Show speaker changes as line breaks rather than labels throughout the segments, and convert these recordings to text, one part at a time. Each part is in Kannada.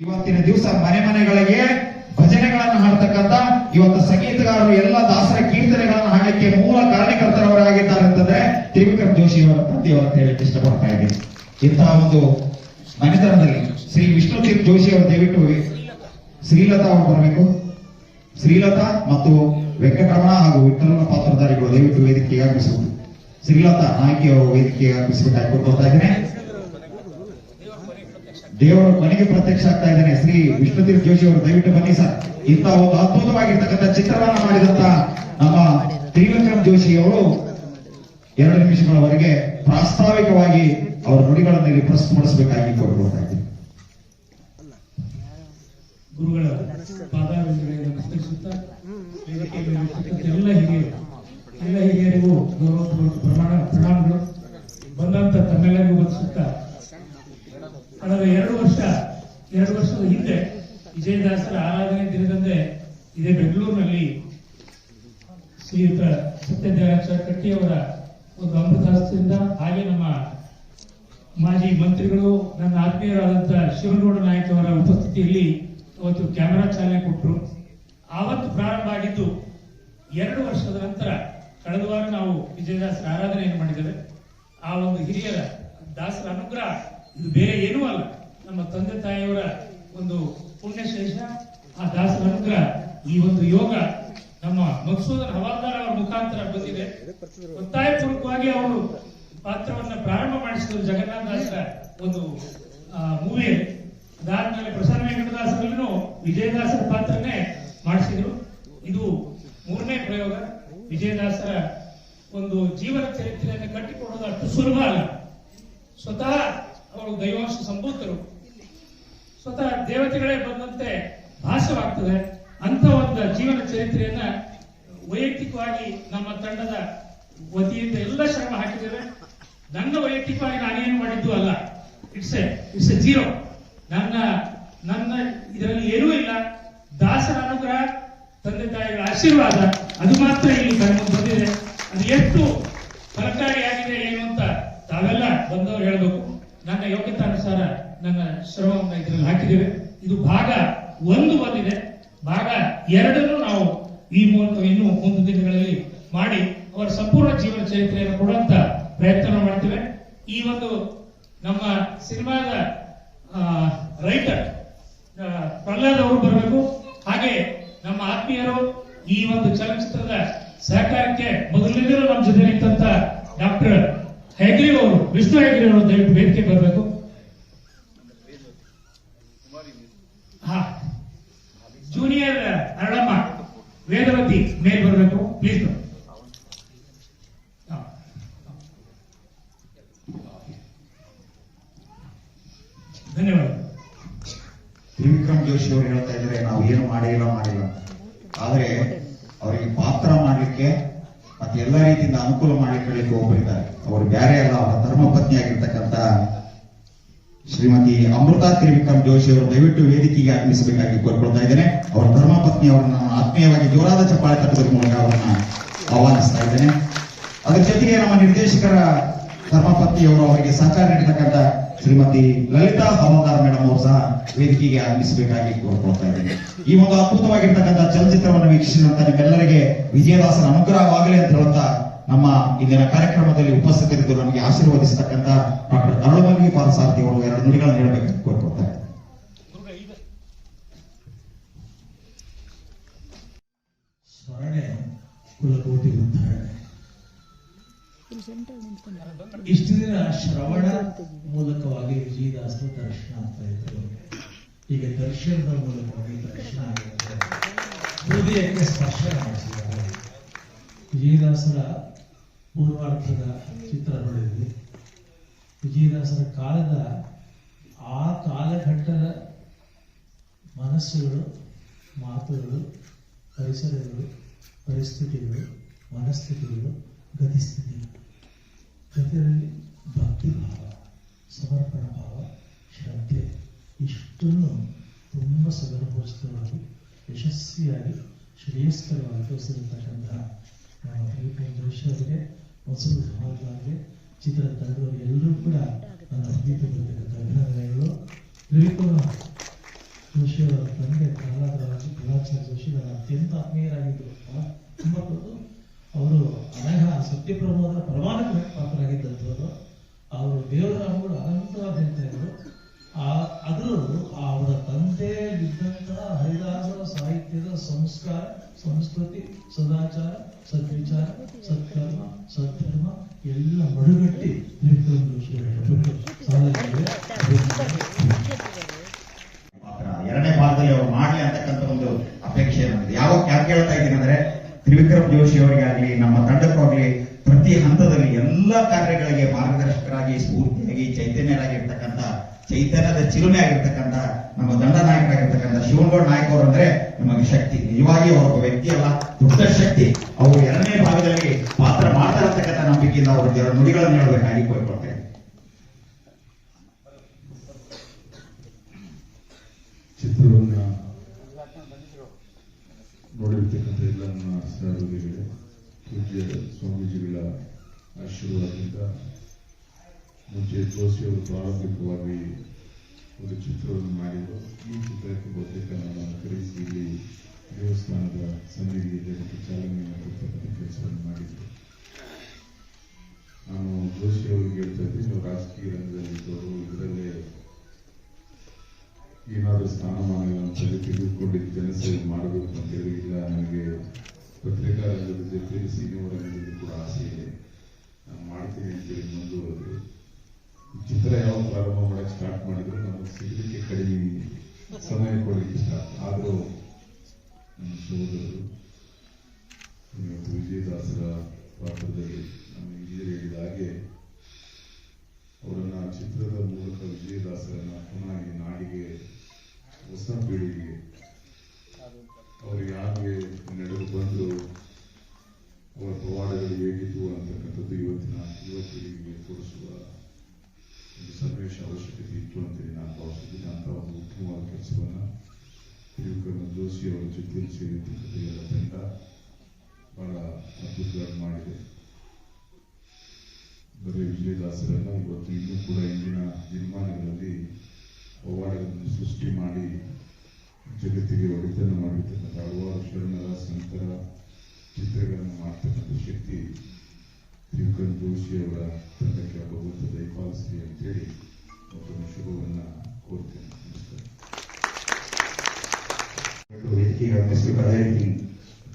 ಇವತ್ತಿನ ದಿವಸ ಮನೆ ಮನೆಗಳಿಗೆ ಭಜನೆಗಳನ್ನು ಹಾಡ್ತಕ್ಕಂತ ಇವತ್ತು ಸಂಗೀತಗಾರರು ಎಲ್ಲ ದಾಸರ ಕೀರ್ತನೆಗಳನ್ನು ಹಾಡಲಿಕ್ಕೆ ಮೂಲ ಕಾರಣಕರ್ತರವರಾಗಿದ್ದಾರೆ ಅಂತಂದ್ರೆ ತ್ರಿವಿಕ್ರಮ್ ಜೋಶಿ ಅವರ ಪ್ರತಿ ಅಂತ ಹೇಳಕ್ಕೆ ಇಷ್ಟಪಡ್ತಾ ಇದ್ದೀನಿ. ಇಂತಹ ಒಂದು ಮನೆತನದಲ್ಲಿ ಶ್ರೀ ವಿಷ್ಣು ತೀರ್ಥ ಜೋಶಿ ಅವರು ದಯವಿಟ್ಟು ಶ್ರೀಲತಾ ಅವರು ಬರಬೇಕು. ಶ್ರೀಲತಾ ಮತ್ತು ವೆಂಕಟರಮಣ ಹಾಗೂ ವಿಠಲನ ಪಾತ್ರಧಾರಿಗಳು ದಯವಿಟ್ಟು ವೇದಿಕೆಗೆ ಶ್ರೀಲತಾ ನಾಯಕಿ ಅವರು ವೇದಿಕೆಗೆ ಆಗಮಿಸಬೇಕಾಗಿ ದೇವರು ಮನೆಗೆ ಪ್ರತ್ಯಕ್ಷ ಆಗ್ತಾ ಇದ್ದಾನೆ. ಶ್ರೀ ವಿಷ್ಣುತೀರ್ಥ ಜೋಶಿ ಅವರು, ದಯವಿಟ್ಟು ಬನ್ನಿ ಸರ್. ಇಂತಹ ಒಂದು ಅದ್ಭುತವಾಗಿರ್ತಕ್ಕಂಥ ಚಿತ್ರವನ್ನ ಮಾಡಿದಂತ ನಮ್ಮ ತ್ರಿವಿಕ್ರಮ್ ಜೋಶಿ ಅವರು ಎರಡು ನಿಮಿಷಗಳವರೆಗೆ ಪ್ರಾಸ್ತಾವಿಕವಾಗಿ ಅವರ ನುಡಿಗಳನ್ನು ಇಲ್ಲಿ ಪ್ರಸ್ತುತಪಡಿಸಬೇಕಾಗಿ ಕೋರಿಕೊಳ್ತಾ ಇದ್ದೀನಿ.
ಗುರುಗಳ ಎಲ್ಲ ಹಿರಿಯರು, ಎಲ್ಲ ಹಿರಿಯರಿಗೂ ಗೌರವ ಪ್ರಮಾಣ ಪ್ರಣಾಮಗಳು. ಬಂದಂತ ತಮ್ಮೆಲ್ಲರಿಗೂ ವಂದಿಸುತ್ತಾ ಕಳೆದ ಎರಡು ವರ್ಷ, ಎರಡು ವರ್ಷದ ಹಿಂದೆ ವಿಜಯದಾಸರ ಆರಾಧನೆ ದಿನದಂದೇ ಇದೇ ಬೆಂಗಳೂರಿನಲ್ಲಿ ಶ್ರೀಯುತ ಸತ್ಯನಾರಾಯಣ ಕಟ್ಟಿಯವರ ಒಂದು ಅಮೃತಾಸ್ತ್ರದಿಂದ ಹಾಗೆ ನಮ್ಮ ಮಾಜಿ ಮಂತ್ರಿಗಳು, ನನ್ನ ಆತ್ಮೀಯರಾದಂಥ ಶಿವನಗೌಡ ನಾಯಕ್ ಅವರ ಉಪಸ್ಥಿತಿಯಲ್ಲಿ ಅವತ್ತು ಕ್ಯಾಮೆರಾ ಚಾಲನೆ ಕೊಟ್ಟರು. ಆವತ್ತು ಪ್ರಾರಂಭ ಆಗಿದ್ದು ಎರಡು ವರ್ಷದ ನಂತರ ಕಳೆದ ವಾರ ನಾವು ವಿಜಯದಾಸರ ಆರಾಧನೆಯನ್ನು ಮಾಡಿದ್ದೇವೆ. ಆ ಒಂದು ಹಿರಿಯರ ದಾಸರ ಅನುಗ್ರಹ ಇದು ಬೇರೆ ಏನೂ ಅಲ್ಲ. ನಮ್ಮ ತಂದೆ ತಾಯಿಯವರ ಒಂದು ಪುಣ್ಯಶೇಷ, ಆ ದಾಸರ ಅನುಗ್ರಹ, ಈ ಒಂದು ಯೋಗ ನಮ್ಮ ಮಕ್ಸೂದನ್ ಹವಾಲ್ದಾರ್ ಅವರ ಮುಖಾಂತರ ಬಂದಿದೆ. ಒತ್ತಾಯಪೂರ್ವಕವಾಗಿ ಅವರು ಪಾತ್ರವನ್ನ ಪ್ರಾರಂಭ ಮಾಡಿಸಿದ್ರು ಜಗನ್ನಾಥ ದಾಸರ ಒಂದು ಮೂವಿ ಅದಾದ್ಮೇಲೆ ಪ್ರಸನ್ನ ವೆಂಕಟದಾಸರಲ್ಲೂ ವಿಜಯದಾಸರ ಪಾತ್ರನೇ ಮಾಡಿಸಿದ್ರು. ಇದು ಮೂರನೇ ಪ್ರಯೋಗ. ವಿಜಯದಾಸರ ಒಂದು ಜೀವನ ಚರಿತ್ರೆಯನ್ನು ಕಟ್ಟಿಕೊಡೋದು ಅಷ್ಟು ಸುಲಭ ಅಲ್ಲ. ಸ್ವತಃ ಅವರು ದೈವಾಂಶ ಸಂಭೂತರು. ಸ್ವತಃ ದೇವತೆಗಳೇ ಬಂದಂತೆ ಭಾಸವಾಗ್ತದೆ. ಅಂತ ಒಂದು ಜೀವನ ಚರಿತ್ರೆಯನ್ನ ವೈಯಕ್ತಿಕವಾಗಿ ನಮ್ಮ ತಂಡದ ವತಿಯಿಂದ ಎಲ್ಲ ಶ್ರಮ ಹಾಕಿದ್ದೇವೆ ನನ್ನ ವೈಯಕ್ತಿಕವಾಗಿ ನಾನೇನು ಮಾಡಿದ್ದು ಅಲ್ಲ. It's a it's a zero ನನ್ನ ನನ್ನ ಇದರಲ್ಲಿ ಏನೂ ಇಲ್ಲ. ದಾಸರ ಅನುಗ್ರಹ, ತಂದೆ ತಾಯಿಗಳ ಆಶೀರ್ವಾದ, ಅದು ಮಾತ್ರ ಇಲ್ಲಿ ಕಣ್ಣು ಬಂದಿದೆ. ಅದು ಎಷ್ಟು ಫಲಕಾರಿಯಾಗಿದೆ ಏನು ಅಂತ ತಾವೆಲ್ಲ ಬಂದವರು ಹೇಳಬೇಕು. ನನ್ನ ಯೋಗ್ಯತಾನುಸಾರ ನನ್ನ ಶ್ರಮವನ್ನು ಇದರಲ್ಲಿ ಹಾಕಿದ್ದೇವೆ. ಇದು ಭಾಗ ಒಂದು ಬಂದಿದೆ. ಭಾಗ ಎರಡನ್ನು ನಾವು ಈ ಮೂಲಕ ಇನ್ನು ಮುಂದಿನ ದಿನಗಳಲ್ಲಿ ಮಾಡಿ ಅವರ ಸಂಪೂರ್ಣ ಜೀವನ ಚರಿತ್ರೆಯನ್ನು ಕೊಡುವಂತ ಪ್ರಯತ್ನ ಮಾಡ್ತೇವೆ. ಈ ಒಂದು ನಮ್ಮ ಸಿನಿಮಾದ ರೈಟರ್ ಪ್ರಹ್ಲಾದ್ ಅವರು ಬರಬೇಕು. ಹಾಗೆ ನಮ್ಮ ಆತ್ಮೀಯರು ಈ ಒಂದು ಚಲನಚಿತ್ರದ ಸಹಕಾರಕ್ಕೆ ಮೊದಲಿನಿಂದಲೂ ನಮ್ಮ ಜೊತೆ ನಿಂತ ಡಾಕ್ಟರ್ ಹೆಗ್ರಿ ಅವರು ವಿಷ್ಣು ಹೇಗಿರೋ ದಯವಿಟ್ಟು ವೇದಿಕೆ ಬರಬೇಕು ಹಾ ಜೂನಿಯರ್ ಅರಳಮ್ಮ ವೇದವತಿ ಮೇಲ್ ಬರಬೇಕು ಪ್ಲೀಸ್ ಧನ್ಯವಾದ
ತ್ರಿವಿಕ್ರಮ್ ಜೋಶಿ ಅವರು ಹೇಳ್ತಾ ಇದ್ದಾರೆ ನಾವು ಏನು ಮಾಡಿಲ್ಲ ಮಾಡಿಲ್ಲ ಅಂತ. ಆದ್ರೆ ಅವರಿಗೆ ಪಾತ್ರ ಮಾಡ್ಲಿಕ್ಕೆ ಮತ್ತೆ ಎಲ್ಲ ರೀತಿಯಿಂದ ಅನುಕೂಲ ಮಾಡ್ಲಿಕ್ಕೆ ಒಬ್ಬರಿದ್ದಾರೆ ಅವರು ಬೇರೆ ಅಲ್ಲ, ಅವರ ಧರ್ಮಪತ್ನಿ ಆಗಿರ್ತಕ್ಕಂಥ ಶ್ರೀಮತಿ ಅಮೃತಾ ತ್ರಿವಿಕ್ರಮ್ ಜೋಶಿ ಅವರು ದಯವಿಟ್ಟು ವೇದಿಕೆಗೆ ಆಗಮಿಸಬೇಕಾಗಿ ಕೋರ್ಕೊಳ್ತಾ ಇದ್ದೇನೆ. ಅವರ ಧರ್ಮಪತ್ನಿ ಅವರನ್ನು ನಾನು ಆತ್ಮೀಯವಾಗಿ ಜೋರಾದ ಚಪ್ಪಾಳೆ ತಟ್ಟುವುದರ ಮೂಲಕ ಅವರನ್ನ ಆಹ್ವಾನಿಸ್ತಾ ಇದ್ದೇನೆ. ಅದರ ಜೊತೆಗೆ ನಮ್ಮ ನಿರ್ದೇಶಕರ ಧರ್ಮಪತ್ನಿಯವರು ಅವರಿಗೆ ಸಹಕಾರ ನೀಡತಕ್ಕಂಥ ಶ್ರೀಮತಿ ಲಲಿತಾ ಹವಾದಾರ್ ಮೇಡಮ್ ಅವರು ಸಹ ವೇದಿಕೆಗೆ ಆಗಮಿಸಬೇಕಾಗಿ ಕೋರ್ಕೊಳ್ತಾ ಇದ್ದೇನೆ. ಈ ಒಂದು ಅದ್ಭುತವಾಗಿರ್ತಕ್ಕಂಥ ಚಲನಚಿತ್ರವನ್ನು ವೀಕ್ಷಿಸಿದಂತ ನಿಮ್ಮೆಲ್ಲರಿಗೆ ವಿಜಯದಾಸನ ಅನುಗ್ರಹವಾಗಲಿ ಅಂತ ಹೇಳುತ್ತಾ ನಮ್ಮ ಇಂದಿನ ಕಾರ್ಯಕ್ರಮದಲ್ಲಿ ಉಪಸ್ಥಿತರಿದ್ದು ನಮಗೆ ಆಶೀರ್ವದಿಸತಕ್ಕಂತ ಡಾಕ್ಟರ್ ಅರಳುಮಲ್ಲಿ ಪಾರಸಾರ್ಥಿ ಅವರು ಎರಡು ನುಡಿಗಳನ್ನು ಹೇಳಬೇಕು ಇದ್ದೇನೆ
ಸ್ಮರಣೆ ಕುಲಕೋಟಿ ಉದ್ಧಾರಣೆ ಇಷ್ಟು ದಿನ ಶ್ರವಣ ಮೂಲಕವಾಗಿ ವಿಜಯದಾಸ ದರ್ಶನ ಆಗ್ತಾ ಇದ್ರು. ಈಗ ದರ್ಶನದ ಮೂಲಕವಾಗಿ ದರ್ಶನ ಆಗಿರುತ್ತೆ ಹೃದಯಕ್ಕೆ ಸ್ಪರ್ಶ ಮಾಡಿಸಿದ್ದಾರೆ. ವಿಜಯದಾಸರ ಪೂರ್ವಾರ್ಥದ ಚಿತ್ರ ನೋಡಿದ್ವಿ. ವಿಜಯದಾಸರ ಕಾಲದ ಆ ಕಾಲಘಟ್ಟದ ಮನಸ್ಸುಗಳು, ಮಾತುಗಳು, ಪರಿಸರಗಳು, ಪರಿಸ್ಥಿತಿಗಳು, ಮನಸ್ಥಿತಿಗಳು ಗತಿಸ್ಥಿತಿಗಳು ಜೊತೆಯಲ್ಲಿ ಭಕ್ತಿಭಾವ ಸಮರ್ಪಣ ಭಾವ, ಶ್ರದ್ಧೆ ಇಷ್ಟನ್ನು ತುಂಬ ಸದರ್ಭೋಚಿತವಾಗಿ ಯಶಸ್ವಿಯಾಗಿ ಶ್ರೇಯಸ್ಕರವಾಗಿ ತೋರಿಸಿರ್ತಕ್ಕಂತಹ ಜೋಶಿ ಅವರಿಗೆ ಮಸೂದ್ ಸಮಾಜವಾಗಿದೆ ಚಿತ್ರದ ತಂಡದವರು ಎಲ್ಲರೂ ಕೂಡ ನನ್ನ ಪ್ರೀತಿ ಬರ್ತಕ್ಕಂಥ ಅಭಿನಂದನೆಗಳು. ತ್ರಿವಿಕ್ರಮ
ಜೋಶಿಯವರ ತಂದೆ ಪ್ರಹ್ಲಾದರಾಜು ಪ್ರಹ್ಲಾದ್ ಜೋಶಿ ನನ್ನ ಅತ್ಯಂತ ಆತ್ಮೀಯರಾಗಿದ್ದರು ತುಂಬ ಕೊಟ್ಟು ಅವರು ಅನಘ ಸತ್ಯಪ್ರಭೋದರ ಪ್ರಮಾಣಕ್ಕೆ ಪಾತ್ರರಾಗಿದ್ದಂಥವ್ರು. ಅವರು ದೇವರ ಅನಂತವಾದ ಇದ್ರು. ಆ ಅದರಲ್ಲೂ ಅವರ ತಂದೆ ಇದ್ದಂತಹ ಹರಿದಾಸ ಸಾಹಿತ್ಯದ ಸಂಸ್ಕಾರ, ಸಂಸ್ಕೃತಿ, ಸದಾಚಾರ, ಸದ್ವಿಚಾರ, ಸತ್ಕರ್ಮ, ಸದ್ಧರ್ಮ ಎಲ್ಲ ಮಡುಗಟ್ಟಿ
ಎರಡನೇ ಭಾಗದಲ್ಲಿ ಅವರು ಮಾಡಲಿ ಅಂತಕ್ಕಂಥ ಒಂದು ಅಪೇಕ್ಷೆ ನಮಗೆ ಯಾವಾಗ ಯಾಕೆ ಹೇಳ್ತಾ ಇದ್ದೀನಿ ಅಂದ್ರೆ ತ್ರಿವಿಕ್ರಮ್ ಜೋಶಿ ಅವರಿಗಾಗ್ಲಿ, ನಮ್ಮ ತಂಡಕ್ಕಾಗ್ಲಿ ಪ್ರತಿ ಹಂತದಲ್ಲಿ ಎಲ್ಲ ಕಾರ್ಯಗಳಿಗೆ ಮಾರ್ಗದರ್ಶಕರಾಗಿ ಚೈತನ್ಯರಾಗಿರ್ತಕ್ಕಂಥ ಚೈತನ್ಯದ ಚಿಲುಮೆ ಆಗಿರ್ತಕ್ಕಂಥ ನಮ್ಮ ದಂಡ ನಾಯಕರಾಗಿರ್ತಕ್ಕಂಥ ಶಿವನಗೌಡ ನಾಯಕ ಅವರು ಅಂದ್ರೆ ನಮಗೆ ಶಕ್ತಿ. ನಿಜವಾಗಿ ಅವರೊಬ್ಬ ವ್ಯಕ್ತಿ ಅಲ್ಲ ದೊಡ್ಡ ಶಕ್ತಿ. ಅವರು ಎರಡನೇ ಭಾಗದಲ್ಲಿ ಪಾತ್ರ ಮಾಡ್ತಾ ಇರತಕ್ಕಂಥ ನಂಬಿಕೆಯಿಂದ ಅವರು ನುಡಿಗಳನ್ನು ಹೇಳಬೇಕಾಗಿ ಕೋರ್ಕೊಳ್ತೇನೆ.
ನೋಡಿರ್ತಕ್ಕಂಥ ಎಲ್ಲ ನನ್ನ ಸ್ವಾಮೀಜಿಗಳ ಆಶೀರ್ವಾದದಿಂದ ಮುಂಚೆ ಜೋಶಿಯವರು ಪ್ರಾರಂಭಿಕವಾಗಿ ಒಂದು ಚಿತ್ರವನ್ನು ಮಾಡಿದರು ಈ ಚಿತ್ರಕ್ಕೆ ಬಹುತೇಕ ನನ್ನನ್ನು ಕರೆಸಿ ಇಲ್ಲಿ ದೇವಸ್ಥಾನದ ಸನ್ನಿಧಿಗೆ ಜನಕ್ಕೆ ಚಾಲನೆಯನ್ನು ಕೊಡ್ತಕ್ಕಂಥ ಕೆಲಸವನ್ನು ಮಾಡಿದರು ನಾನು ಜೋಶಿ ಅವರಿಗೆ ಹೇಳ್ತಾ ಇದ್ದೀನಿ ನೀವು ರಾಜಕೀಯ ರಂಗದಲ್ಲಿದ್ದವರು ಇದರಲ್ಲೇ ಏನಾದರೂ ಸ್ಥಾನಮಾನಗಳನ್ನು ತೆಗೆ ತೆಗೆದುಕೊಂಡಿದ್ದು ಜನಸೇವೆ ಮಾಡಬೇಕು ಅಂತ ಹೇಳಿ ಇಲ್ಲ ನನಗೆ ಪತ್ರಿಕಾ ರಂಗದ ಜೊತೆ ಸಿನಿಮಾ ರಂಗದಲ್ಲಿ ಕೂಡ ಆಸೆ ಇದೆ ನಾನು ಮಾಡ್ತೀನಿ ಅಂತೇಳಿ ಮುಂದುವರೆದು ಚಿತ್ರ ಯಾವ ಪ್ರಾರಂಭ ಮಾಡಕ್ಕೆ ಸ್ಟಾರ್ಟ್ ಮಾಡಿದ್ರು, ನಮಗೆ ಸಿಗಲಿಕ್ಕೆ ಕಡಿಮೆ ಸಮಯ ಕೊಡಲಿಕ್ಕೆ ಸ್ಟಾರ್ಟ್ ಆದರೂ ನಮ್ಮ ಸಹೋದರರು ಇವತ್ತು ವಿಜಯದಾಸರ ಪಾತ್ರದಲ್ಲಿ ನಮ್ಮ ಇಂಜಿನಿಯರ್ ಹೇಳಿದ ಹಾಗೆ, ಅವರನ್ನ ಚಿತ್ರದ ಮೂಲಕ ವಿಜಯದಾಸರನ್ನ ಪುನಃ ನಾಡಿಗೆ, ಹೊಸ ಪೀಳಿಗೆಗೆ ಅವರು ಹಾಗೆ ನಡೆದು ಬಂದು ಅವರ ಪವಾಡಗಳು ಹೇಗಿತ್ತು ಅಂತಕ್ಕಂಥದ್ದು ಇವತ್ತಿನ, ಯುವ ಪೀಳಿಗೆಗೆ ತೋರಿಸುವ ಸನ್ನಿವೇಶ ಅವಶ್ಯಕತೆ ಇತ್ತು ಅಂತೇಳಿ ನಾನು ಭಾವಿಸಿದ್ದೀನಿ ಅಂತ ಒಂದು ಉತ್ತಮವಾದ ಕೆಲಸವನ್ನ ತ್ರಿವಿಕ್ರಮ ಜೋಶಿ ಅವರ ಜೊತೆಯಲ್ಲಿ ಸೇರಿರ್ತಕ್ಕಂಥ ಎಲ್ಲ ತಂಡ ಬಹಳ ಅದ್ಭುತವಾಗಿ ಮಾಡಿದೆ ಬರೀ ವಿಜಯದಾಸರನ್ನ ಇವತ್ತು ಇನ್ನೂ ಕೂಡ ಇಂದಿನ ದಿನಮಾನಗಳಲ್ಲಿ ಪವಾಡಗಳನ್ನು ಸೃಷ್ಟಿ ಮಾಡಿ ಜಗತ್ತಿಗೆ ಒಡೆತನ ಮಾಡಿರ್ತಕ್ಕಂಥ ಹಲವಾರು ಶರಣರ ಸಂತರ ಚಿತ್ರಗಳನ್ನು ಮಾಡ್ತಕ್ಕಂಥ ಶಕ್ತಿ. ತ್ರಿವಿಕ್ರಮ್ ಜೋಶಿ ಅವರ ತಂಡಕ್ಕೆ ಭಗವಂತ ದಯಪಾಲಿಸಲಿ ಅಂತೇಳಿ ಮತ್ತೊಂದು ಶುಭವನ್ನು ಕೋರ್ತೇನೆ
ವೇದಿಕೆಗೆ ಆಗಮಿಸಬೇಕು ಅದೇ ರೀತಿ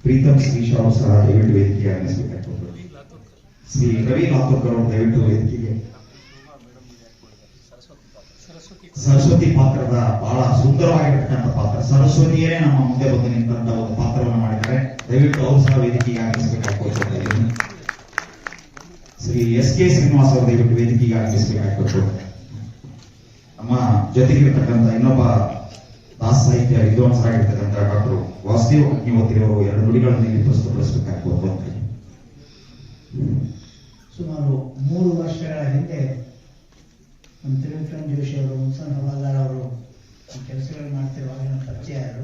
ಪ್ರೀತಮ್ ಶ್ರೀಶ್ ಸಹ ದಯವಿಟ್ಟು ವೇದಿಕೆಗೆ ಆಗಮಿಸಬೇಕಾಗ್ತದೆ ಶ್ರೀ ರವಿ ಲಾತೂರ್ಕರ್ ಅವರು ದಯವಿಟ್ಟು ವೇದಿಕೆಗೆ ಸರಸ್ವತಿ ಪಾತ್ರದ ಬಹಳ ಸುಂದರವಾಗಿರ್ತಕ್ಕಂಥ ಪಾತ್ರ ಸರಸ್ವತಿಯೇ ನಮ್ಮ ಮುಂದೆ ಬಂದು ನಿಂತಹ ಒಂದು ಪಾತ್ರವನ್ನು ಮಾಡಿದ್ದಾರೆ ದಯವಿಟ್ಟು ಅವರು ಸಹ ವೇದಿಕೆಗೆ ಆಗಮಿಸಬೇಕಾಗ್ತದೆ ಶ್ರೀ ಎಸ್ ಕೆ ಶ್ರೀನಿವಾಸ್ ಅವರು ದಯವಿಟ್ಟು ವೇದಿಕೆಗೆ ಆಗಮಿಸಬೇಕಾಗಿತ್ತು ನಮ್ಮ ಜೊತೆಗಿರ್ತಕ್ಕಂಥ ಇನ್ನೊಬ್ಬ ದಾಸ ಸಾಹಿತ್ಯ ವಿದ್ವಾಂಸರಾಗಿರ್ತಕ್ಕಂಥ ಡಾಕ್ಟರ್ ವಾಸುದೇವ್ ಅಗ್ನಿಹೋತ್ರಿ ಅವರು ಎರಡು ನುಡಿಗಳನ್ನು ಇಲ್ಲಿ ಪ್ರಸ್ತುತಪಡಿಸಬೇಕಾಗ್ಬೋದು
ಸುಮಾರು ಮೂರು ವರ್ಷಗಳ ಹಿಂದೆ ನಮ್ಮ ತ್ರಿವಿಕ್ರಮ್ ಜೋಶಿ ಅವರು, ಮುನ್ಸನ್ ಹವಾಲ್ದಾರ್ ಅವರು ಕೆಲಸಗಳು ಮಾಡ್ತಿರುವಾಗ ನನ್ನ ಪರಿಚಯರು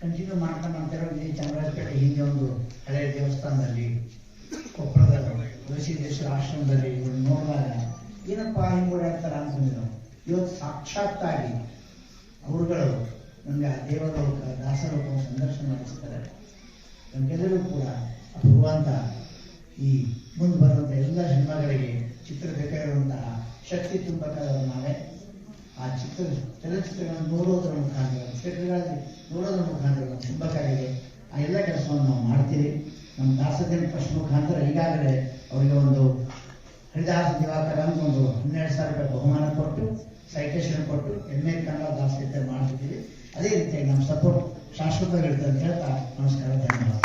ಕಂಟಿನ್ಯೂ ಮಾಡ್ತಾ ಮಾಡ್ತಿರೋ ಚಾಮರಾಜಪೇಟೆ ಹಿಂದೆ ಒಂದು ಹಳೆಯ ದೇವಸ್ಥಾನದಲ್ಲಿ ಕೊಪ್ಪಳದಲ್ಲಿ ತುಳಸಿದೇಶ್ವರ ಆಶ್ರಮದಲ್ಲಿ ಇವ್ರು ನೋಡಿದಾಗ, ಏನಪ್ಪ ಹಿಂಗೆ ಓಡಾಡ್ತಾರ ಅನ್ಕೊಂಡಿದ್ರು ಇವತ್ತು ಸಾಕ್ಷಾತ್ತಾಗಿ ಅವರುಗಳು ನಮಗೆ ಆ ದೇವಲೋಕ ದಾಸಲೋಕ ಸಂದರ್ಶನ ಮಾಡಿಸ್ತಾರೆ. ನಮಗೆಲ್ಲರೂ ಕೂಡ ಭಗವಂತ ಈ ಮುಂದೆ ಬರುವಂಥ ಎಲ್ಲ ಜನ್ಮಗಳಿಗೆ ಚಿತ್ರ ಬೇಕಾಗಿರುವಂತಹ ಶಕ್ತಿ ತುಂಬಬೇಕಾದವರು ನಾವೇ. ಆ ಚಿತ್ರ, ಚಲನಚಿತ್ರಗಳನ್ನು ನೋಡೋದ್ರ ಮುಖಾಂತರ ಥಿಯೇಟರ್ಗಳಲ್ಲಿ ನೋಡೋದ್ರ ಮುಖಾಂತರ ತುಂಬಕ್ಕಾಗಿದೆ ಆ ಎಲ್ಲ ಕೆಲಸವನ್ನು ನಾವು ಮಾಡ್ತೀವಿ. ನಮ್ಮ ದಾಸದಿನ ಟ್ರಸ್ಟ್ ಮುಖಾಂತರ ಈಗಾಗಲೇ ಅವರಿಗೆ ಒಂದು ಹರಿದಾಸ ದಿವಾಕರ ಅಂತ ಒಂದು ಹನ್ನೆರಡು ಸಾವಿರ ರೂಪಾಯಿ ಬಹುಮಾನ ಕೊಟ್ಟು ಸೈಟೇಷನ್ ಕೊಟ್ಟು ಎಮ್ಮೆ ಕನ್ನಡ ದಾಸಗೀತೆ ಮಾಡ್ತಿದ್ದೀವಿ. ಅದೇ ರೀತಿಯಾಗಿ ನಮ್ಮ ಸಪೋರ್ಟ್ ಶಾಶ್ವತವಾಗಿರುತ್ತೆ ಅಂತ ಹೇಳ್ತಾ ನಮಸ್ಕಾರ, ಧನ್ಯವಾದ.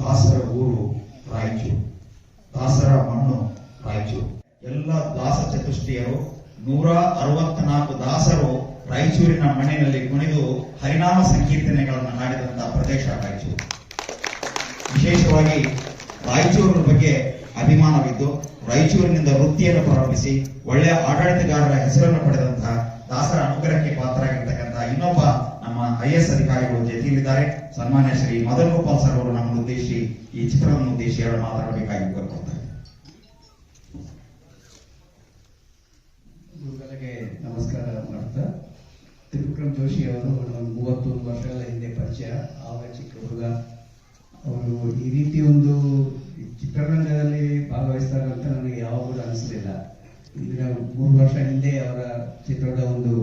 ದಾಸರ ಊರು ರಾಯಚೂರು. ದಾಸರ ಮಣ್ಣು ರಾಯಚೂರು. ಎಲ್ಲ ದಾಸ ಚತುಷ್ಟಿಯರು ನೂರ ಅರವತ್ನಾಲ್ಕು ದಾಸರು ರಾಯಚೂರಿನ ಮಣ್ಣಿನಲ್ಲಿ ಕುಣಿದು ಹರಿನಾಮ ಸಂಕೀರ್ತನೆಗಳನ್ನು ಹಾಡಿದಂತಹ ಪ್ರದೇಶ ರಾಯಚೂರು. ವಿಶೇಷವಾಗಿ ರಾಯಚೂರಿನ ಬಗ್ಗೆ ಅಭಿಮಾನವಿದ್ದು, ರಾಯಚೂರಿನಿಂದ ವೃತ್ತಿಯನ್ನು ಪ್ರಾರಂಭಿಸಿ, ಒಳ್ಳೆಯ ಆಡಳಿತಗಾರರ ಹೆಸರನ್ನು ಪಡೆದಂತಹ ದಾಸರ ಅನುಗ್ರಹಕ್ಕೆ ಪಾತ್ರರಾಗಿರ್ತಕ್ಕಂತಹ ಇನ್ನೊಬ್ಬ ನಮ್ಮ ಐ ಎಸ್ ಅಧಿಕಾರಿಗಳು ಜೊತೆಯಲ್ಲಿದ್ದಾರೆ. ಸನ್ಮಾನ್ಯ ಶ್ರೀ ಮದನ್ ಗೋಪಾಲ್ ಸರ್ ಅವರು ನಮ್ಮನ್ನು ಉದ್ದೇಶಿ ಈ ಚಿತ್ರವನ್ನು ಉದ್ದೇಶಿಸಿ ಎರಡು ಮಾತಾಡಬೇಕಾಗಿ ಕೋರ್ಕೊಳ್ತಾರೆ.
ನಮಸ್ಕಾರ ಮಾಡ್ತಾ ತ್ರಿವಿಕ್ರಮ್ ಜೋಶಿ ಅವರು ಒಂದು ಮೂವತ್ತೊಂದು ವರ್ಷಗಳ ಹಿಂದೆ ಪರಿಚಯ ಆವಾಗ ಚಿಕ್ಕ ಹುಡುಗ ಅವರು ಈ ರೀತಿ ಒಂದು ಚಿತ್ರರಂಗದಲ್ಲಿ ಭಾಗವಹಿಸ್ತಾರೆ ಅಂತ ನನಗೆ ಯಾವಾಗಲೂ ಅನಿಸಲಿಲ್ಲ. ಈಗ ಮೂರು ವರ್ಷ ಹಿಂದೆ ಅವರ ಚಿತ್ರದ ಒಂದು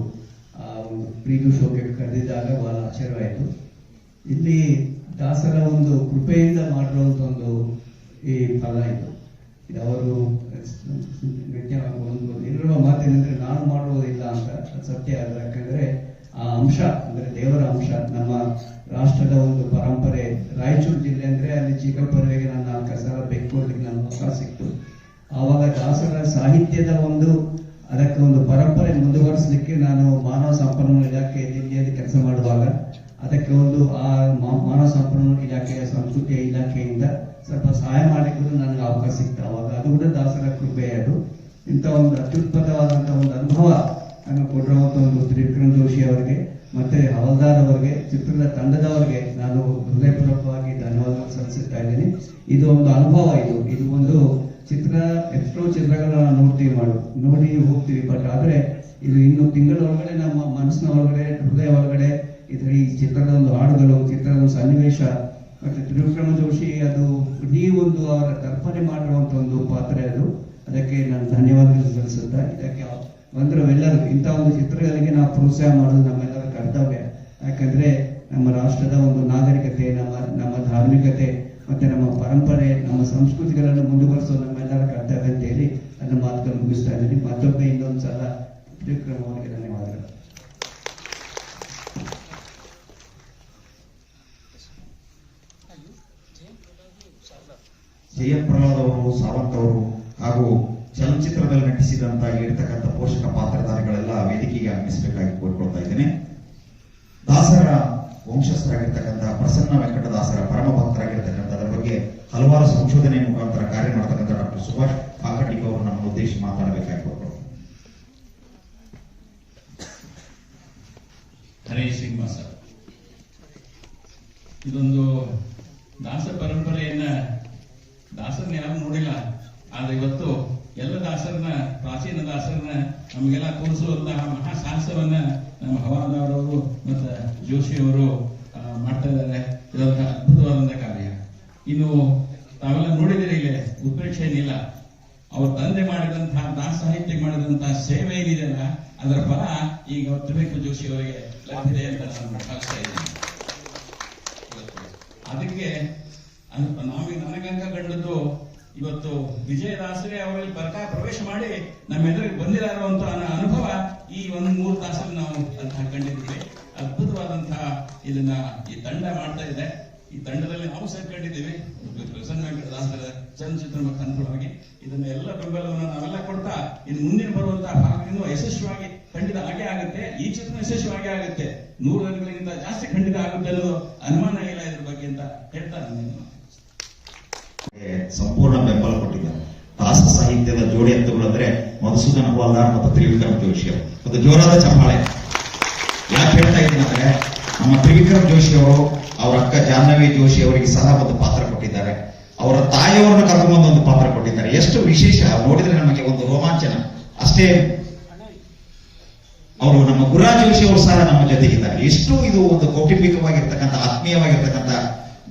ಒಂದು ಪ್ರೀತು ಶೋಗೆ ಕರೆದಿದ್ದಾಗ ಬಹಳ ಆಶ್ಚರ್ಯವಾಯಿತು. ಇಲ್ಲಿ ದಾಸರ ಒಂದು ಕೃಪೆಯಿಂದ ಮಾಡಿರುವಂತ ಒಂದು ಈ ಫಲ ಇದು. ನಿತ್ಯ ಒಂದು ಇರುವ ಮಾತೇನೆಂದ್ರೆ ನಾನು ಮಾಡುವುದಿಲ್ಲ ಅಂತ ಸತ್ಯ ಅಲ್ಲ. ಯಾಕಂದ್ರೆ ಆ ಅಂಶ, ಅಂದ್ರೆ ದೇವರ ಅಂಶ, ನಮ್ಮ ರಾಷ್ಟ್ರದ ಒಂದು ಪರಂಪರೆ, ರಾಯಚೂರು ಜಿಲ್ಲೆ ಅಂದ್ರೆ ಅಲ್ಲಿ ಚಿಕ್ಕಪ್ಪರಿಗೆ ನನ್ನ ಕಸರ ಬೆಕ್ಕೋಡ್ಲಿಕ್ಕೆ ನನ್ನ ಅವಕಾಶ ಸಿಕ್ತು. ಆವಾಗ ದಾಸರ ಸಾಹಿತ್ಯದ ಒಂದು, ಅದಕ್ಕೆ ಒಂದು ಪರಂಪರೆ ಮುಂದುವರಿಸಲಿಕ್ಕೆ ನಾನು ಮಾನವ ಸಂಪನ್ಮೂಲ ಇಲಾಖೆ ದಿಲ್ಲಿಯಲ್ಲಿ ಕೆಲಸ ಮಾಡುವಾಗ, ಅದಕ್ಕೆ ಒಂದು ಆ ಮಾನವ ಸಂಪನ್ಮೂಲ ಇಲಾಖೆಯ ಸಂಸ್ಕೃತಿಯ ಇಲಾಖೆಯಿಂದ ಸ್ವಲ್ಪ ಸಹಾಯ ಮಾಡಲಿಕ್ಕೂ ನನಗೆ ಅವಕಾಶ ಸಿಕ್ತು ಅವಾಗ ಅದು ಕೂಡ ದಾಸರ ಕೃಪೆ, ಅದು ಇಂಥ ಒಂದು ಅತ್ಯುತ್ಪತವಾದಂಥ ಒಂದು ಅನುಭವ ನಾನು ಕೊಟ್ಟಿರುವಂಥ ಒಂದು ತ್ರಿವಿಕ್ರಮ್ ಜೋಶಿ ಅವರಿಗೆ, ಮತ್ತೆ ಹವಾಲ್ದಾರ್ ಅವರಿಗೆ ಚಿತ್ರದ ತಂಡದವರಿಗೆ ನಾನು ಹೃದಯಪೂರ್ವಕವಾಗಿ ಧನ್ಯವಾದ ಸಲ್ಲಿಸುತ್ತಾ ಇದ್ದೀನಿ. ಇದು ಒಂದು ಅನುಭವ ಇದು. ಇದು ಒಂದು ಚಿತ್ರ, ಎಷ್ಟೋ ಚಿತ್ರಗಳನ್ನ ನೋಡ್ತೀವಿ ಮಾಡು, ನೋಡಿ ಹೋಗ್ತೀವಿ. ಬಟ್ ಆದ್ರೆ ಇದು ಇನ್ನು ತಿಂಗಳ ಒಳಗಡೆ ನಮ್ಮ ಮನಸ್ಸಿನ ಒಳಗಡೆ, ಹೃದಯ ಒಳಗಡೆ ಇದ್ರ ಈ ಚಿತ್ರದ ಒಂದು ಹಾಡುಗಳು, ಚಿತ್ರದ ಸನ್ನಿವೇಶ ಮತ್ತೆ ತ್ರಿವಿಕ್ರಮ ಜೋಶಿ ಅದು ಇಡೀ ಒಂದು ಅವರ ಕಲ್ಪನೆ ಮಾಡಿರುವಂತ ಒಂದು ಪಾತ್ರ ಅದು. ಅದಕ್ಕೆ ನಾನು ಧನ್ಯವಾದಗಳು ಸಲ್ಲಿಸುತ್ತಾ, ಇದಕ್ಕೆ ಬಂದ್ರು ಎಲ್ಲರೂ ಇಂಥ ಒಂದು ಚಿತ್ರಗಳಿಗೆ ನಾವು ಪ್ರೋತ್ಸಾಹ ಮಾಡೋದು ನಮ್ಮೆಲ್ಲರ ಕರ್ತವ್ಯ. ಯಾಕಂದ್ರೆ ನಮ್ಮ ರಾಷ್ಟ್ರದ ಒಂದು ನಾಗರಿಕತೆ, ನಮ್ಮ ನಮ್ಮ ಧಾರ್ಮಿಕತೆ, ಮತ್ತೆ ನಮ್ಮ ಪರಂಪರೆ, ನಮ್ಮ ಸಂಸ್ಕೃತಿಗಳನ್ನು ಮುಂದುವರಿಸೋದು ನಮ್ಮೆಲ್ಲರ ಕರ್ತವ್ಯ ಅಂತ ಹೇಳಿ ನನ್ನ ಮಾತುಗಳನ್ನು ಮುಗಿಸ್ತಾ ಇದ್ದೀನಿ. ಮತ್ತೊಮ್ಮೆ ಇನ್ನೊಂದು ಸಲ ತ್ರಿವಿಕ್ರಮ ಧನ್ಯವಾದಗಳು.
ಜಯಪ್ರಹ್ಲಾದ್ ಅವರು ಸಾವಂತ್ ಅವರು ಹಾಗೂ ಚಲನಚಿತ್ರದಲ್ಲಿ ನಟಿಸಿದಂತ ಇರ್ತಕ್ಕಂಥ ಪೋಷಕ ಪಾತ್ರಧಾರಿಗಳೆಲ್ಲ ವೇದಿಕೆಗೆ ಆಗಮಿಸಬೇಕಾಗಿ ಕೋರ್ಕೊಳ್ತಾ ಇದ್ದೇನೆ. ದಾಸರ ವಂಶಸ್ಥರಾಗಿರ್ತಕ್ಕಂತಹ ಪ್ರಸನ್ನ ವೆಂಕಟದಾಸರ ಪರಮ ಭಕ್ತರಾಗಿರ್ತಕ್ಕಂಥದ್ರ ಬಗ್ಗೆ ಹಲವಾರು ಸಂಶೋಧನೆ ಮುಖಾಂತರ ಕಾರ್ಯ ಮಾಡತಕ್ಕಂಥ ಡಾಕ್ಟರ್ ಸುಭಾಷ್ ಕಾಕಟಿಕ ಅವರು ನಮ್ಮನ್ನು ಉದ್ದೇಶಿಸಿ ಮಾತಾಡಬೇಕಾಗಿ ಕೋರ್ಕೊಳ್ತಾರೆ
ಹರೇ ಶ್ರೀನಿವಾಸ ಇದೊಂದು ದಾಸ ಪರಂಪರೆಯನ್ನ ದಾಸರನ್ನ ಯಾರು ನೋಡಿಲ್ಲ, ಆದ್ರೆ ಇವತ್ತು ಎಲ್ಲ ದಾಸರನ್ನ, ಪ್ರಾಚೀನ ದಾಸರನ್ನ ನಮಗೆಲ್ಲ ತೋರಿಸುವಂತಹ ಮಹಾ ಸಾಹಸವನ್ನ ನಮ್ಮ ಹವಾದವರವರು ಮತ್ತು ಜೋಶಿಯವರು ಮಾಡ್ತಾ ಇದ್ದಾರೆ. ಇದೊಂದು ಅದ್ಭುತವಾದಂತಹ ಕಾರ್ಯ. ಇನ್ನು ತಾವೆಲ್ಲ ನೋಡಿದಿರಿ ಇಲ್ಲಿ? ಉತ್ಪ್ರೇಕ್ಷೆ ಏನಿಲ್ಲ. ಅವ್ರ ತಂದೆ ಮಾಡಿದಂತಹ ದಾಸ ಸಾಹಿತ್ಯ ಮಾಡಿದಂತಹ ಸೇವೆ ಏನಿದೆಯಲ್ಲ ಅದರ ಫಲ ಈಗ ತ್ರಿವೇಂದ್ರ ಜೋಶಿ ಅವರಿಗೆ ಲಭ್ಯತೆ ಅಂತ ನಾನು ಭಾವಿಸ್ತಾ ಇದ್ದೀನಿ. ಅದಕ್ಕೆ ನಾವೀಗ ನನಗಂಕ ಕಂಡದ್ದು ಇವತ್ತು ವಿಜಯದಾಸರೇ ಅವರಲ್ಲಿ ಬರ್ತಾ ಪ್ರವೇಶ ಮಾಡಿ ನಮ್ಮೆಲ್ಲರಿಗೆ ಬಂದಿರುವಂತ ಅನುಭವ ಈ ಒಂದು ಮೂರು ತಾಸಲ್ಲಿ ನಾವು ಅಂತ ಕಂಡಿದ್ದೀವಿ. ಅದ್ಭುತವಾದಂತಹ ಇದನ್ನ ಈ ತಂಡ ಮಾಡ್ತಾ ಇದೆ. ಈ ತಂಡದಲ್ಲಿ ನಾವು ಸೇರ್ಕೊಂಡಿದ್ದೀವಿ. ಪ್ರಸನ್ನ ವೆಂಕಟದಾಸರ ಚಲನಚಿತ್ರ ಮುಖಾಂತರವಾಗಿ ಇದನ್ನ ಎಲ್ಲ ಬೆಂಬಲವನ್ನು ನಾವೆಲ್ಲ ಕೊಡ್ತಾ ಇನ್ನು ಮುಂದಿನ ಬರುವಂತಹ ಭಾಗವನ್ನು ಯಶಸ್ವಿಯಾಗಿ ಖಂಡಿತ ಹಾಗೆ ಆಗುತ್ತೆ ಈ ಚಿತ್ರ ಯಶಸ್ವಿಯಾಗಿ ಆಗುತ್ತೆ ನೂರು ದಿನಗಳಿಗಿಂತ ಜಾಸ್ತಿ ಖಂಡಿತ ಆಗುತ್ತೆ ಅನ್ನೋದು ಅನುಮಾನ ಇಲ್ಲ ಇದ್ರ ಬಗ್ಗೆ ಅಂತ ಹೇಳ್ತಾ ನಾನು
ಗೆ ಸಂಪೂರ್ಣ ಬೆಂಬಲ ಕೊಟ್ಟಿದ್ದಾರೆ ದಾಸ ಸಾಹಿತ್ಯದ ಜೋಡಿ ಎತ್ತುಗಳು ಅಂದ್ರೆ ಮಧುಸೂದನ ಹವಾಲ್ದಾರ್ ಮತ್ತು ತ್ರಿವಿಕ್ರಮ್ ಜೋಶಿ ಒಂದು ಜೋರಾದ ಚಪ್ಪಾಳೆ. ಯಾಕೆ ಹೇಳ್ತಾ ಇದ್ದೀನಿ ಅಂದ್ರೆ, ನಮ್ಮ ತ್ರಿವಿಕ್ರಮ್ ಜೋಶಿ ಅವರು ಅವರ ಅಕ್ಕ ಜಾಹ್ನವಿ ಜೋಶಿ ಅವರಿಗೆ ಸಹ ಒಂದು ಪಾತ್ರ ಕೊಟ್ಟಿದ್ದಾರೆ. ಅವರ ತಾಯಿಯವರನ್ನು ಕರ್ಕೊಂಡ್ಬಂದು ಒಂದು ಪಾತ್ರ ಕೊಟ್ಟಿದ್ದಾರೆ. ಎಷ್ಟು ವಿಶೇಷ, ನೋಡಿದ್ರೆ ನಮಗೆ ಒಂದು ರೋಮಾಂಚನ. ಅಷ್ಟೇ, ಅವರು ನಮ್ಮ ಗುರಾ ಜೋಶಿ ಅವರು ಸಹ ನಮ್ಮ ಜೊತೆಗಿದ್ದಾರೆ ಎಷ್ಟು ಇದು ಒಂದು ಕೌಟುಂಬಿಕವಾಗಿರ್ತಕ್ಕಂಥ, ಆತ್ಮೀಯವಾಗಿರ್ತಕ್ಕಂಥ,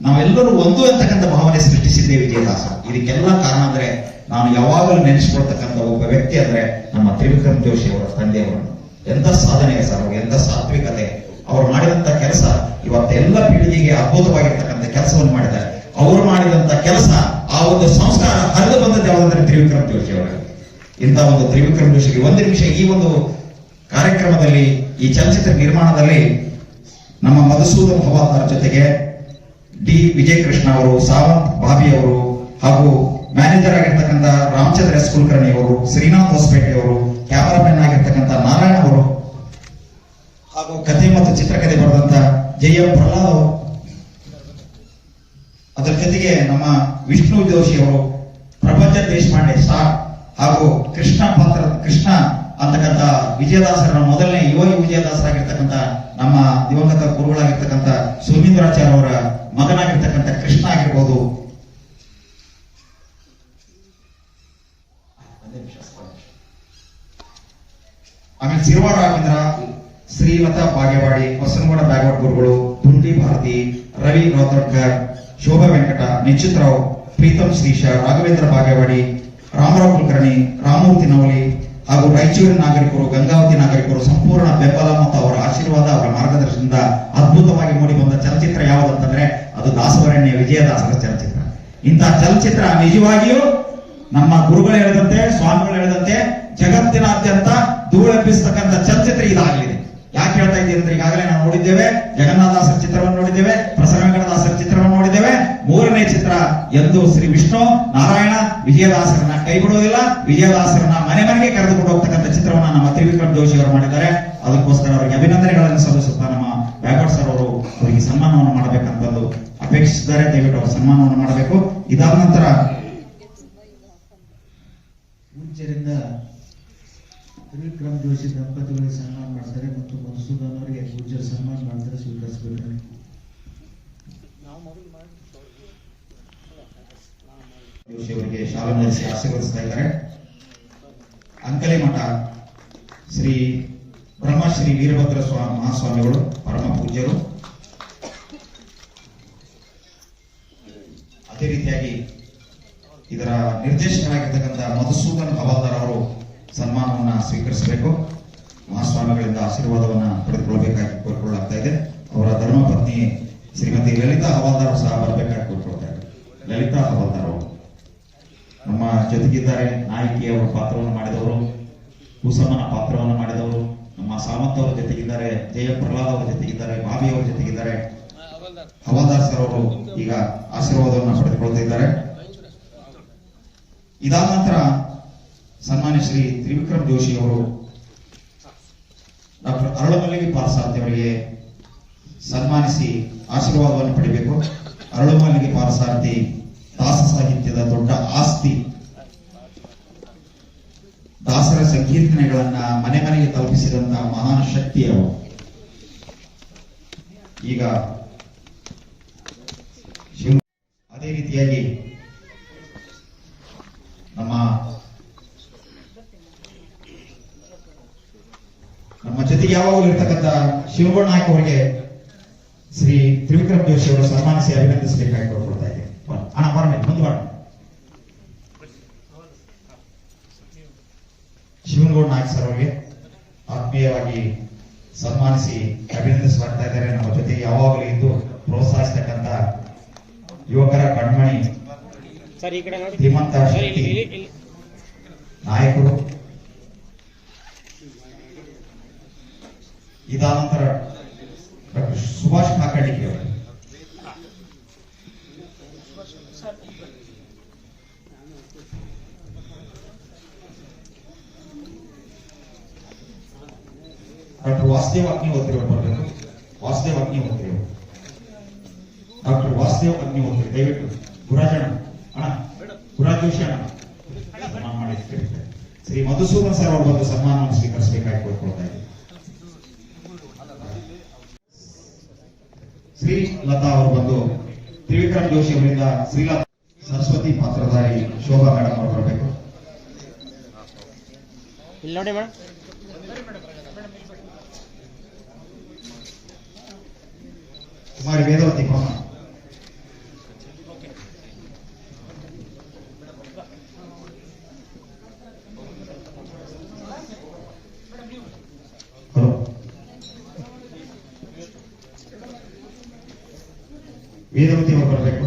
ನಾವೆಲ್ಲರೂ ಒಂದು ಅಂತಕ್ಕಂಥ ಭಾವನೆ ಸೃಷ್ಟಿಸಿದ್ದೇವೆ ವಿಜಯದಾಸ. ಇದಕ್ಕೆಲ್ಲ ಕಾರಣ ಅಂದ್ರೆ ನಾನು ಯಾವಾಗಲೂ ನೆನೆಸ್ಕೊಳ್ತಕ್ಕಂಥ ಒಬ್ಬ ವ್ಯಕ್ತಿ ಅಂದ್ರೆ ನಮ್ಮ ತ್ರಿವಿಕ್ರಮ್ ಜೋಶಿ ಅವರ ತಂದೆಯವರನ್ನು ಎಂತ ಸಾಧನೆ ಸರ್ ಅವರು ಎಂತ ಸಾತ್ವಿಕತೆ. ಅವರು ಮಾಡಿದಂತ ಕೆಲಸ ಇವತ್ತೆಲ್ಲ ಪೀಳಿಗೆಗೆ ಅದ್ಭುತವಾಗಿರ್ತಕ್ಕಂಥ ಕೆಲಸವನ್ನು ಮಾಡಿದ್ದಾರೆ. ಅವರು ಮಾಡಿದಂತ ಕೆಲಸ, ಆ ಒಂದು ಸಂಸ್ಕಾರ ಹರಿದು ಬಂದದ್ದು ಯಾವುದಂದ್ರೆ ತ್ರಿವಿಕ್ರಮ್ ಜೋಶಿ ಅವರ. ಇಂಥ ಒಂದು ತ್ರಿವಿಕ್ರಮ್ ಜೋಶಿಗೆ ಒಂದು ನಿಮಿಷ ಈ ಒಂದು ಕಾರ್ಯಕ್ರಮದಲ್ಲಿ, ಈ ಚಲನಚಿತ್ರ ನಿರ್ಮಾಣದಲ್ಲಿ ನಮ್ಮ ಮಧುಸೂದನ್ ಹವಾಲ್ದಾರ್ ಜೊತೆಗೆ ಡಿ ವಿಜಯ ಕೃಷ್ಣ ಅವರು, ಸಾವಂತ್ ಬಾಬಿ ಅವರು ಹಾಗೂ ಮ್ಯಾನೇಜರ್ ಆಗಿರ್ತಕ್ಕಂಥ ರಾಮಚಂದ್ರ ಎಸ್ ಕುಲಕರ್ಣಿ ಅವರು, ಶ್ರೀನಾಥ್ ಹೊಸಪೇಟೆ ಅವರು, ಕ್ಯಾಮರಾಮನ್ ಆಗಿರ್ತಕ್ಕಂಥ ನಾರಾಯಣ ಅವರು, ಹಾಗೂ ಕಥೆ ಮತ್ತು ಚಿತ್ರಕಥೆ ಬರೆದಂತ ಜಯ ಪ್ರಹ್ಲಾದ್ ಅದರ ಜೊತೆಗೆ ನಮ್ಮ ವಿಷ್ಣು ಜೋಶಿ ಅವರು, ಪ್ರಪಂಚ ದೇಶಪಾಂಡೆ ಸಾರ್ ಹಾಗೂ ಕೃಷ್ಣ ಪಾತ್ರ, ಕೃಷ್ಣ ಅಂತಕ್ಕಂಥ ವಿಜಯದಾಸರ ಮೊದಲನೇ ಯುವ ವಿಜಯದಾಸರಾಗಿರ್ತಕ್ಕಂಥ ನಮ್ಮ ದಿವಂಗತ ಗುರುಗಳಾಗಿರ್ತಕ್ಕಂಥ ಸುಮೀಂದ್ರಾಚಾರ್ಯ ಅವರ ಮಗನಾಗಿರ್ತಕ್ಕಂಥ ಕೃಷ್ಣ ಆಗಿರ್ಬೋದು ಒಂದೇ ನಿಮಿಷ, ಒಂದೇ ನಿಮಿಷ. ಆಮೇಲೆ ಸಿರುವಾರ ರಾಘವೇಂದ್ರ ಶ್ರೀಲತಾ ಬಾಗೇವಾಡಿ, ಹೊಸನಗೌಡ ಬ್ಯಾಗವಾಡ್ ಗುರುಗಳು, ದುಂಡಿ ಭಾರತಿ, ರವಿ ರೋತರ್ಕರ್ ಶೋಭಾ ವೆಂಕಟ ನಿಶ್ಚಿತರಾವ್ ಪ್ರೀತಮ್ ಶ್ರೀಶ, ರಾಘವೇಂದ್ರ ಬಾಗೇವಾಡಿ, ರಾಮರಾವ್ ಕುಲಕರ್ಣಿ, ರಾಮಮೂರ್ತಿ ನವಲಿ ಹಾಗೂ ರಾಯಚೂರಿನ ನಾಗರಿಕರು, ಗಂಗಾವತಿ ನಾಗರಿಕರು ಸಂಪೂರ್ಣ ಬೆಂಬಲ ಮತ್ತು ಅವರ ಆಶೀರ್ವಾದ ಅವರ ಮಾರ್ಗದರ್ಶನದಿಂದ ಅದ್ಭುತವಾಗಿ ಮೂಡಿ ಬಂದ ಚಲಚಿತ್ರ ಯಾವುದಂತಂದ್ರೆ ಅದು ದಾಸವರಣ್ಯ ವಿಜಯದಾಸರ ಚಲಚಿತ್ರ ಇಂತಹ ಚಲಚಿತ್ರ ನಿಜವಾಗಿಯೂ ನಮ್ಮ ಗುರುಗಳು ಹೇಳಿದಂತೆ, ಸ್ವಾಮಿಗಳು ಹೇಳಿದಂತೆ ಜಗತ್ತಿನಾದ್ಯಂತ ಧೂಳೆಬ್ಬಿಸ್ತಕ್ಕಂಥ ಚಲಚಿತ್ರ ಇದಾಗಲಿದೆ. ಯಾಕೆ ಹೇಳ್ತಾ ಇದ್ದೀರಿ ಅಂದ್ರೆ ಈಗಾಗಲೇ ನಾವು ನೋಡಿದ್ದೇವೆ ಜಗನ್ನಾಥದಾಸರ ಚಿತ್ರವನ್ನು ನೋಡಿದ್ದೇವೆ ಪ್ರಸನ್ನ ವೆಂಕಟದಾಸರ ಚಿತ್ರವನ್ನು ನೋಡಿದ್ದೇವೆ. ಮೂರನೇ ಚಿತ್ರ ಎಂದು ಶ್ರೀ ವಿಷ್ಣು, ನಾರಾಯಣ, ವಿಜಯದಾಸರನ್ನ ಕೈ ಬಿಡುವುದಿಲ್ಲ ವಿಜಯದಾಸರನ್ನ ಮನೆ ಮನೆಗೆ ಕರೆದುಕೊಂಡು ಹೋಗ್ತಕ್ಕಂಥ ಚಿತ್ರವನ್ನ ನಮ್ಮ ತ್ರಿವಿಕ್ರಮ್ ಜೋಶಿ ಅವರು ಮಾಡಿದ್ದಾರೆ. ಅದಕ್ಕೋಸ್ಕರ ಅವರಿಗೆ ಅಭಿನಂದನೆಗಳನ್ನು ಸಲ್ಲಿಸುತ್ತಾ ನಮ್ಮ ಬ್ಯಾಗವಡ್ ಸರ್ ಅವರು ಅವರಿಗೆ ಸನ್ಮಾನವನ್ನು ಮಾಡಬೇಕಂತಂದು ಅಪೇಕ್ಷಿಸಿದ್ದಾರೆ. ದಯವಿಟ್ಟು ಅವರು ಸನ್ಮಾನವನ್ನು ಮಾಡಬೇಕು. ಇದಾದ ನಂತರ
ಪೂಜ್ಯರಿಂದ ತ್ರಿವಿಕ್ರಮ್ ಜೋಶಿ ದಂಪತಿಗಳಿಗೆ ಸನ್ಮಾನ ಮಾಡ್ತಾರೆ ಮತ್ತು ಮಧುಸೂದನ್ ಅವರಿಗೆ ಪೂಜ್ಯರು ಸನ್ಮಾನ ಮಾಡ್ತಾರೆ ಸ್ವೀಕರಿಸಬೇಕು
ಜೋಶಿ ಅವರಿಗೆ ಶಾಲೆ ನಡೆಸಿ ಆಶೀರ್ವದಿಸ್ತಾ ಇದ್ದಾರೆ. ಅಂಕಲಿ ಮಠ ಶ್ರೀ ಬ್ರಹ್ಮಶ್ರೀ ವೀರಭದ್ರ ಸ್ವಾಮಿ ಮಹಾಸ್ವಾಮಿಗಳು ಪರಮ ಪೂಜ್ಯರು. ಅದೇ ರೀತಿಯಾಗಿ ಇದರ ನಿರ್ದೇಶಕರಾಗಿರ್ತಕ್ಕಂಥ ಮಧುಸೂದನ್ ಸ್ವೀಕರಿಸಬೇಕು ಮಹಾಸ್ವಾಮಿಗಳಿಂದ ಆಶೀರ್ವಾದವನ್ನ ಪಡೆದುಕೊಳ್ಳಬೇಕಾಗಿ ಕೋರಿಕೊಳ್ಳಲಾಗ್ತಾ ಇದೆ. ಅವರ ಧರ್ಮಪತ್ನಿ ಶ್ರೀಮತಿ ಲಲಿತಾ ಹವಾಲ್ದಾರ್ ಸಹ ಬರಬೇಕಾಗಿ ಕೋರಿಕೊಳ್ತಾ ಇದ್ದಾರೆ ಲಲಿತಾ ಹವಾಲ್ದಾರ್ ನಮ್ಮ ಜೊತೆಗಿದ್ದಾರೆ ನಾಯಕಿ ಅವರ ಪಾತ್ರವನ್ನು ಮಾಡಿದವರು, ಕುಸಮ್ಮನ ಪಾತ್ರವನ್ನು ಮಾಡಿದವರು, ನಮ್ಮ ಸಾಮಂತ್ ಅವರ ಜೊತೆಗಿದ್ದಾರೆ ಜಯ ಪ್ರಹ್ಲಾದ್ ಅವರ ಜೊತೆಗಿದ್ದಾರೆ ಬಾಬಿ ಅವರ ಜೊತೆಗಿದ್ದಾರೆ. ಹವಾಲ್ದಾರ್ ಸರ್ ಅವರು ಈಗ ಆಶೀರ್ವಾದವನ್ನು ಪಡೆದುಕೊಳ್ತಾ ಇದ್ದಾರೆ. ಇದಾದ ನಂತರ ಸನ್ಮಾನ್ಯ ಶ್ರೀ ತ್ರಿವಿಕ್ರಮ್ ಜೋಶಿ ಅವರು ಡಾಕ್ಟರ್ ಅರಳುಮಲ್ಲಿಗೆ ಪಾರಸಾರ್ಥಿಯವರಿಗೆ ಸನ್ಮಾನಿಸಿ ಆಶೀರ್ವಾದವನ್ನು ಪಡಿಬೇಕು. ಅರಳುಮಲ್ಲಿಗೆ ಪಾರಸಾರ್ಥಿ ದಾಸ ಸಾಹಿತ್ಯದ ದೊಡ್ಡ ಆಸ್ತಿ. ದಾಸರ ಸಂಕೀರ್ತನೆಗಳನ್ನ ಮನೆ ಮನೆಗೆ ತಲುಪಿಸಿದಂತಹ ಮಹಾನ್ ಶಕ್ತಿ ಅವರು. ಈಗ ಅದೇ ರೀತಿಯಾಗಿ ನಮ್ಮ ನಮ್ಮ ಜೊತೆಗೆ ಯಾವಾಗಲೂ ಇರ್ತಕ್ಕಂಥ ಶಿವಗೌಡ ನಾಯ್ಕ ಅವರಿಗೆ ಶ್ರೀ ತ್ರಿವಿಕ್ರಮ್ ಜೋಶಿ ಅವರು ಸನ್ಮಾನಿಸಿ ಅಭಿನಂದಿಸಬೇಕಾಗಿ ಕೊಡ್ತಾ ಇದ್ದೇನೆ. ಅಣ್ಣ ಬರಮೆ ಮುಂದೆ ಬರ ಶಿವನಗೌಡ ನಾಯ್ಕ ಸರ್ ಅವರಿಗೆ ಆತ್ಮೀಯವಾಗಿ ಸನ್ಮಾನಿಸಿ ಅಭಿನಂದಿಸಲಾಗ್ತಾ ಇದ್ದಾರೆ. ನಮ್ಮ ಜೊತೆಗೆ ಯಾವಾಗಲೂ ಇದ್ದು ಪ್ರೋತ್ಸಾಹಿಸ್ತಕ್ಕಂಥ ಯುವಕರ ಕಣ್ಮಣಿ ಧೀಮಂತ ನಾಯಕರು. ಇದಾದ ಡಾಕ್ಟರ್ ಸುಭಾಷ್ ಕಾಕಡಿಗೆ ಅವರು. ಡಾಕ್ಟರ್ ವಾಸುದೇವ ಅಗ್ನಿಹೋತ್ರಿ ಅವರು ಬರಬೇಕು. ವಾಸುದೇವ್ ಅಗ್ನಿಹೋತ್ರಿ ಅವರು. ಡಾಕ್ಟರ್ ವಾಸುದೇವ್ ಅಗ್ನಿಹೋತ್ರಿ, ದಯವಿಟ್ಟು ಗುರಾಜಣ್ಣ ಅಣ್ಣ ಗುರಾಜ್ ಅಣ್ಣ, ಸನ್ಮಾನ ಮಾಡಿ ಶ್ರೀ ಮಧುಸೂದನ್ ಸರ್ ಅವರು ಬಂದು ಸನ್ಮಾನವನ್ನು ಸ್ವೀಕರಿಸಬೇಕಾಗಿ ಕೋರ್ಕೊಳ್ತಾ ಶ್ರೀ ಲತಾ ಅವರು ಬಂದು ತ್ರಿವಿಕ್ರಮ್ ಜೋಶಿ ಅವರಿಂದ ಶ್ರೀಲತಾ ಸರಸ್ವತಿ ಪಾತ್ರಧಾರಿ ಶೋಭಾ ಮೇಡಮ್ ಅವರು ಬರಬೇಕು.
ಇಲ್ಲಿ ನೋಡಿ ಮೇಡಮ್
ಕುಮಾರಿ ವೇದವತಿ ಹಲೋ ವೇದವತಿ ಅವರು ಬರಬೇಕು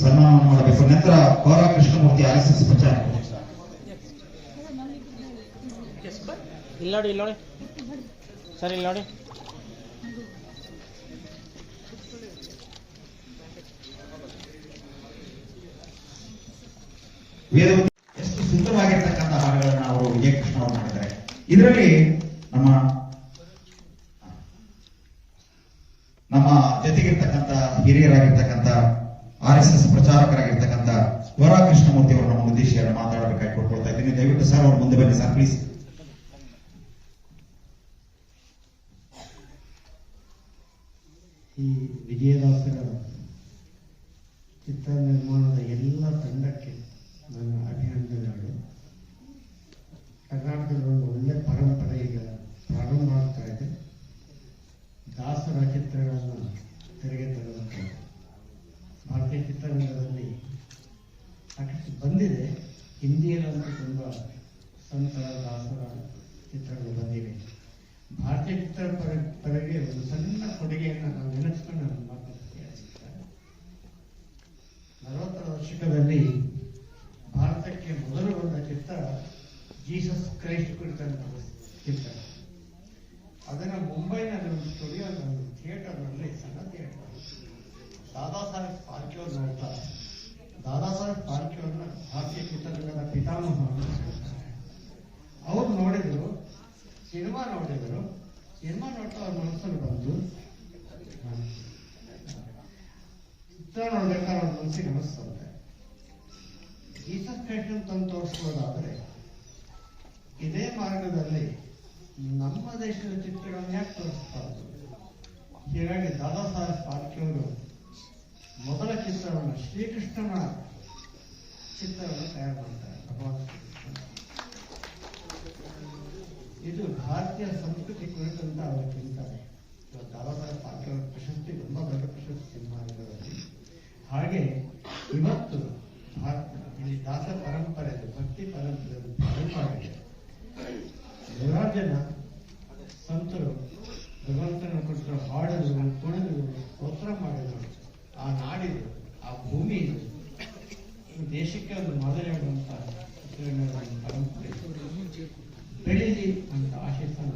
ಸನ್ಮಾನವನ್ನು ಮಾಡಬೇಕು ನಂತರ Kora Krishnamurthy R S S ಪ್ರಚಾರ
ಸರ್
ಎಷ್ಟು ಸುಂದರವಾಗಿರ್ತಕ್ಕಂಥ ಹಾಡುಗಳನ್ನ ಅವರು ವಿಜಯಕೃಷ್ಣ ಅವರು ಮಾಡಿದ್ದಾರೆ. ಇದರಲ್ಲಿ ನಮ್ಮ ಜೊತೆಗಿರ್ತಕ್ಕಂಥ ಹಿರಿಯರಾಗಿರ್ತಕ್ಕಂಥ ಆರ್ ಎಸ್ ಎಸ್ ಪ್ರಚಾರಕರಾಗಿರ್ತಕ್ಕಂಥ ವರ ಕೃಷ್ಣಮೂರ್ತಿ ಅವರು ನಮ್ಮ ಉದ್ದೇಶಿಯನ್ನು ಮಾತಾಡಬೇಕಾಗಿ ಕೊಟ್ಕೊಳ್ತಾ ಇದ್ದೀನಿ ದಯವಿಟ್ಟು ಸರ್ ಅವರು ಮುಂದೆ ಬನ್ನಿ ಸರ್ ಪ್ಲೀಸ್
ಈ ವಿಜಯದಾಸರ
ಚಿತ್ರ ನಿರ್ಮಾಣದ ಎಲ್ಲ ತಂಡಕ್ಕೆ ನನ್ನ ಅಭಿನಂದನೆಗಳು. ಕರ್ನಾಟಕದ ಒಂದು ಒಳ್ಳೆ ಪರಂಪರೆ ಈಗ ಪ್ರಾರಂಭ ಆಗ್ತಾ ಇದೆ. ದಾಸರ ಚಿತ್ರಗಳನ್ನು ತೆರೆಗೆ ತರುವಂಥ ಭಾರತೀಯ ಚಿತ್ರರಂಗದಲ್ಲಿ ಸಾಕಷ್ಟು ಬಂದಿದೆ. ಹಿಂದಿಯಲ್ಲಂತೂ ತುಂಬ ಸಂತರ ದಾಸರ ಚಿತ್ರಗಳು ಬಂದಿವೆ. ಭಾರತೀಯ ಚಿತ್ರ ಪರಂಪರೆಗೆ ಒಂದು ಸಣ್ಣ ಕೊಡುಗೆಯನ್ನು ನಾವು ನೆನೆಸ್ಕೊಂಡು ನಾನು ಮಾತನಾಡ್ತೀನಿ ನಲವತ್ತರ ದಶಕದಲ್ಲಿ ಭಾರತಕ್ಕೆ ಮೊದಲು ಬಂದ ಚಿತ್ರ ಜೀಸಸ್ ಕ್ರೈಸ್ಟ್ ಕುರಿತಂತ ಚಿತ್ರ ಅದನ್ನ ಮುಂಬೈನಲ್ಲಿ ಒಂದು ಸ್ಟುಡಿಯೋನಲ್ಲಿ ಒಂದು ಥಿಯೇಟರ್ನಲ್ಲಿ ಸಣ್ಣ ಥಿಯೇಟರ್ ದಾದಾ ಸಾಹೇಬ್ ಫಾಲ್ಕೆ ಅವರು ನೋಡ್ತಾ ದಾದಾ ಸಾಹೇಬ್ ಫಾಲ್ಕೆ ಅವ್ರನ್ನ ಭಾರತೀಯ ಚಿತ್ರರಂಗದ ಪಿತಾಮಹ ಅಂತ ಹೇಳ್ತಾರೆ. ಅವ್ರು ನೋಡಿದ್ರು ಸಿನಿಮಾ ನೋಡಿದ್ರು ಸಿನಿಮಾ ನೋಡ್ತಾ ಅವ್ರ ಮನಸ್ಸಲ್ಲಿ ಬಂದು ಹ, ಚಿತ್ರ ಮನಸ್ಸಿಗೆ ಅನಿಸ್ತದೆ ಜೀಸಸ್ ಕ್ರೈಸ್ಟ್ ತಂದು ತೋರಿಸ್ಬೋದಾದ್ರೆ ಇದೇ ಮಾರ್ಗದಲ್ಲಿ ನಮ್ಮ ದೇಶದ ಚಿತ್ರಗಳನ್ನು ಯಾಕೆ ತೋರಿಸ್ಬಾರ್ದು? ಹೀಗಾಗಿ ದಾದಾ ಸಾಹೇಬ್ ಪಾಲ್ಕಿಯವರು ಮೊದಲ ಚಿತ್ರವನ್ನು ಶ್ರೀಕೃಷ್ಣನ ಚಿತ್ರವನ್ನು ತಯಾರು ಮಾಡ್ತಾರೆ ಇದು ಭಾರತೀಯ ಸಂಸ್ಕೃತಿ ಕುರಿತಂತ ಅವರು ಇವತ್ತು ದಾದಾ ಸಾಹೇಬ್ ಫಾಲ್ಕೆ ಪ್ರಶಸ್ತಿ ತುಂಬಾ ದೊಡ್ಡ ಪ್ರಶಸ್ತಿ ಸಿನಿಮಾ ಹಾಗೆ ಇವತ್ತು ಈ ದಾಸ ಪರಂಪರೆ ಭಕ್ತಿ ಪರಂಪರೆ ಪರಂಪರೆ ಜನ ಸಂತರು ಭಗವಂತನ ಕೊಟ್ಟರು ಹಾಡಿದ್ರು ಕುಣಿದ್ರು ಸ್ತೋತ್ರ ಮಾಡಿದ್ರು. ಆ ನಾಡಿದ್ರು ಆ ಭೂಮಿ ದೇಶಕ್ಕೆ ಒಂದು ಮಾದರಿಯಾಗುವಂತಹ ಪರಂಪರೆ. ಬೆಳೆಯಲಿ ಅಂತ ಆಶಿಸ್ತಾನ